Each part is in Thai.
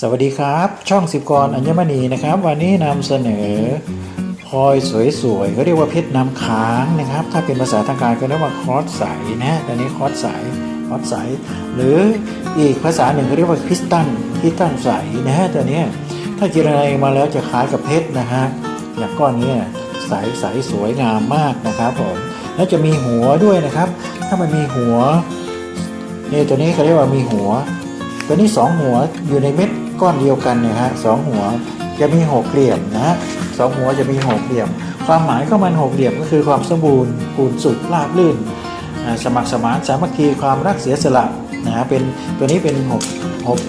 สวัสดีครับ ช่องสิบกรอัญมณีนะครับ วันนี้นำเสนอพลอยสวยๆเขาเรียกว่าเพชรน้ำค้างนะครับ ถ้าเป็นภาษาทางการก็เรียกว่าคอสใสนะตอนนี้คอสใสคอสใส หรืออีกภาษาหนึ่งเขาเรียกว่าคริสตัลคริสตัลใสนะฮะตัวนี้ถ้าเจิรนัยมาแล้วจะคล้ายกับเพชรนะฮะอย่างก้อนนี้ใสใสสวยงามมากนะครับผมแล้วจะมีหัวด้วยนะครับ ถ้ามันมีหัวนี่ตัวนี้เขาเรียกว่ามีหัว ตัวนี้สองหัวอยู่ในเม็ด ก้อนเดียวกันเนี่ยฮะสองหัวจะมีหกเหลี่ยมนะฮะสองหัวจะมีหกเหลี่ยม ความหมายของมันหกเหลี่ยมก็คือความสมบูรณ์ปูนสุดราบลื่น สมัครสมานสามัคคีความรักเสียสละนะฮะเป็นตัวนี้เป็นหกหก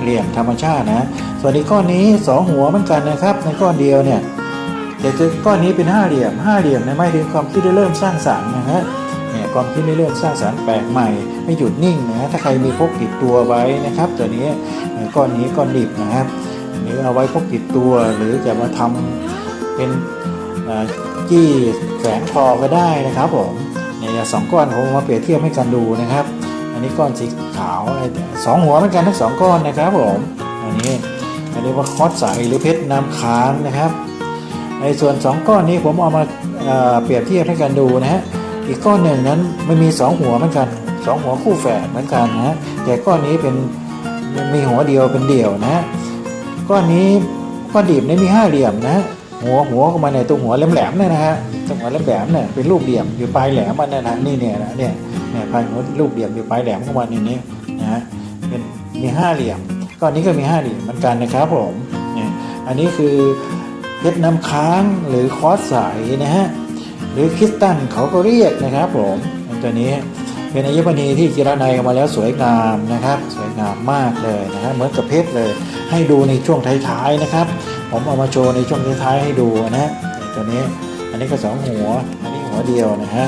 เหลี่ยมธรรมชาตินะส่วนอีกก้อนนี้สองหัวเหมือนกันนะครับ ในก้อนเดียวเนี่ยแต่ก้อนนี้เป็นห้าเหลี่ยมห้าเหลี่ยมนี่ยหมายถึงความคิดได้เริ่มสร้างสรรค์นะฮะ เนี่ยความคิดในเรื่องสร้างสรรค์แปลกใหม่ ไม่หยุดนิ่งนะฮะถ้าใครมีพกติดตัวไว้นะครับ ตัวนี้ก้อนนี้ก้อนดิบนะครับหรือเอาไว้พกติดตัวหรือจะมาทำเป็นจี้แฝงคอก็ได้นะครับผมเนี่ยสองก้อนผมเอามาเปรียบเทียบให้กันดูนะครับ อันนี้ก้อนสีขาวสองหัวเหมือนกันทั้งสองก้อนนะครับผมอันนี้อันนี้ว่าคอสใสหรือเพชรน้ำค้างนะครับในส่วนสองก้อนนี้ผมเอามาเอ่อเปรียบเทียบให้กันดูนะฮะ อีกก้อนหนึ่งนั้นมันมีสองหัวเหมือนกันสองหัวคู่แฝดเหมือนกันนะแต่ก้อนนี้เป็นมีหัวเดียวเป็นเดี่ยวนะก้อนนี้ก้อนดิบนี่มีห้าเหลี่ยมนะหัวหัวของมันเนี่ยตรงหัวแหลมๆเนี่ยนะฮะตรงหัวแหลมๆเนี่ยเป็นรูปเหลี่ยมอยู่ปลายแหลมมันนะนะนี่เนี่ยนะเนี่ยเนี่ยปลายหัวรูปเหลี่ยมอยู่ปลายแหลมของมันนี่นี่นะฮะเป็นมีห้าเหลี่ยมก้อนนี้ก็มีห้าเหลี่ยมเหมือนกันนะครับผมเนี่ยอันนี้คือเพชรน้ำค้างหรือคอสใสนะฮะ หรือคริสตัลเขาก็เรียกนะครับผมตัวนี้เป็นอัญมณีที่จิรนัยออกมาแล้วสวยงามนะครับ สวยงามมากเลยนะฮะเหมือนกับเพชรเลย ให้ดูในช่วงท้ายๆนะครับ ผมเอามาโชว์ในช่วงท้ายๆให้ดูนะฮะตัวนี้อันนี้ก็สองหัว อันนี้หัวเดียวนะฮะ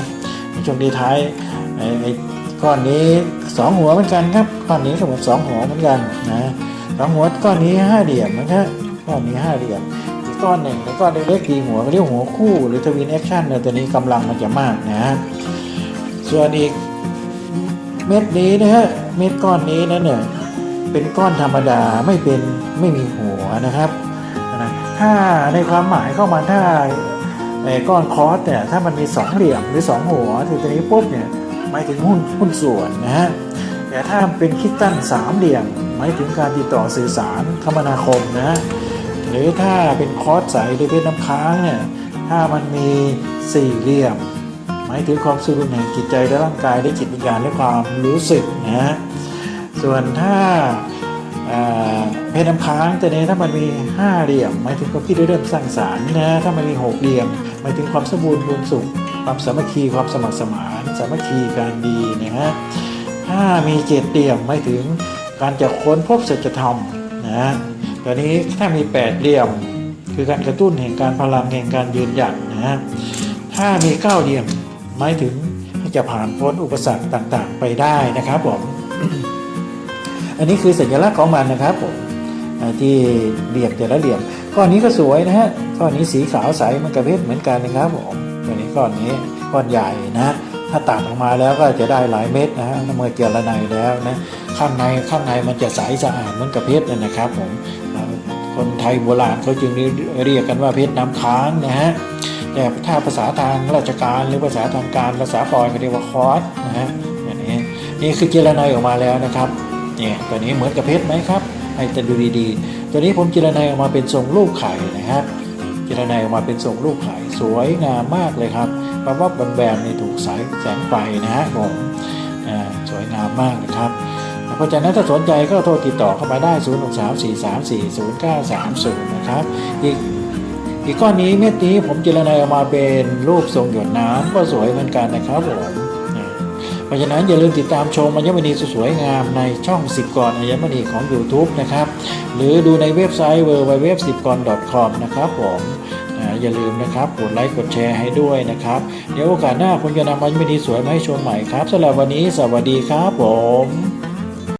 ในช่วงท้ายไอ้ไอ้ก้อนนี้สองหัวเหมือนกันครับก้อนนี้ก็เหมือนสองหัวเหมือนกันนะสองหัวก้อนนี้ห้าเหลี่ยมนะครับก้อนนี้ห้าเหลี่ยม ก้อนหนึ่งแล้วก็เล็กๆทีหัวเรียกหัวคู่ หรือทวินแอคชั่นเนี่ยตัวนี้กำลังมันจะมากนะฮะส่วนอีกเม็ดนี้นะฮะเม็ดก้อนนี้นั่นเนี่ยเป็นก้อนธรรมดาไม่เป็นไม่มีหัวนะครับนะถ้าในความหมายเข้ามาถ้าไอ้ก้อนคอสเนี่ยถ้ามันมีสองเหลี่ยมหรือสองหัวทีตัวนี้ปุ๊บเนี่ยหมายถึงหุ้นหุ้นส่วนนะฮะแต่ถ้าเป็นคิดตั้นสามเหลี่ยมหมายถึงการติดต่อสื่อสารคมนาคมนะ หรือถ้าเป็นคอร์สใสหรือเป็นน้ำค้างเนี่ยถ้ามันมีสี่เหลี่ยม หมายถึงความสมดุลแห่งจิตใจและร่างกายและจิตวิญญาณและความรู้สึกนะฮะส่วนถ้าเพศน้ำค้างแตัวนี้ถ้ามันมีห้าเหลี่ยมหมายถึงความคิดเริ่มสร้างสรรค์นะถ้ามันมีหกเหลี่ยมหมายถึงความสมบูรณ์บุญสุข ความสามัคคีความสมัครสมานสามัคคีการดีนะฮะถ้ามีเจ็ดเหลี่ยมหมายถึงการจะค้นพบสัจธรรมนะฮะ ตัวนี้ถ้ามีแปดเหลี่ยม คือการกระตุ้นแห่งการพลังแห่งการยืนหยัดนะฮะถ้ามีเก้าเหลี่ยมหมายถึงจะผ่านพ้นอุปสรรคต่างๆ ไปได้นะครับผมอันนี้คือสัญลักษณ์ของมันนะครับผมที่เหลี่ยมแต่ละเหลี่ยมก้อนนี้ก็สวยนะฮะก้อนนี้สีขาวใสมันกระเพชรเหมือนกันนะครับผมตัวนี้ก้อนนี้ก้อนใหญ่นะถ้าตัดออกมาแล้วก็จะได้หลายเม็ดนะฮะเมื่อเจรไนแล้วนะข้างในข้างในมันจะใสสะอาดเหมือนกับเพชรเลยนะครับผม คนไทยโบราณเขาจึงเรียกกันว่าเพชรน้ำค้างนะฮะแต่ถ้าภาษาทางราชการหรือภาษาทางการภาษาปอยก็เรียกว่าคอร์สนะฮะอย่างนี้นี่คือเจรไนออกมาแล้วนะครับเนี่ยตัวนี้เหมือนกับเพชรไหมครับให้จะดูดีๆ ตัวนี้ผมเจรนัยออกมาเป็นทรงรูปไข่นะครับจิรนัยออกมาเป็นทรงรูปไข่สวยงามมากเลยครับเพราะว่าแบนๆนี่ถูกสายแสงไฟนะฮะผมอ่าสวยงามมากนะครับ เพราะฉะนั้นถ้าสนใจก็โทรติดต่อเข้ามาได้ 0 6 3 4 3 4 0 9 3 0 นะครับ อีกอีกก้อนนี้เม็ดนี้ผมจิรนัยออกมาเป็นรูปทรงหยดน้ำก็สวยเหมือนกันนะครับผมเพราะฉะนั้นอย่าลืมติดตามชมอัญมณีสวยงามในช่องสิบกรอัญมณีของ YouTube นะครับ หรือดูในเว็บไซต์ w w w 1 0กร .com นะครับผมอ่าอย่าลืมนะครับกดไลค์กดแชร์ให้ด้วยนะครับ เดี๋ยวโอกาสหน้าผมจะนำอัญมณีสวยมาให้ชมใหม่ครับสำหรับวันนี้สวัสดีครับผม